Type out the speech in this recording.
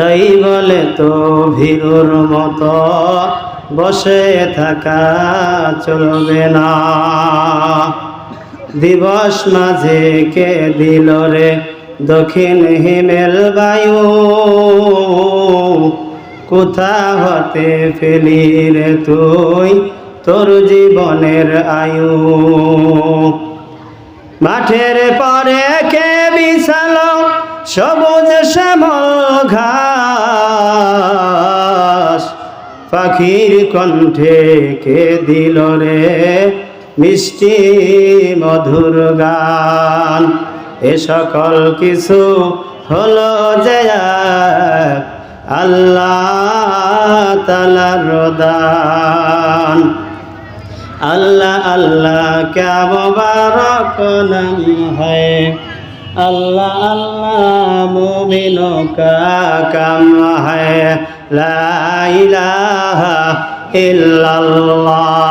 তাই বলে তো ভীরুর মতো, বসে থাকা চলবে না। দিবস মাঝে কে দিল রে দক্ষিণ হিমেল বায়ু? কোথা হতে ফেলি রে তুই তোর জীবনের আয়ু? মাঠের পরে কে বিশাল সবুজ শ্যামল পাখির কণ্ঠে কে দিল রে মিষ্টি মধুর গান? এ সকল কিছু হলো জয়া আল্লাহ তালার দান। আল্লাহ আল্লাহ, কে বারক নাম হয়। আল্লাহ আল্লাহ মুমিনো কাম হ্যাঁ ইলাহা ইল্লাল্লাহ।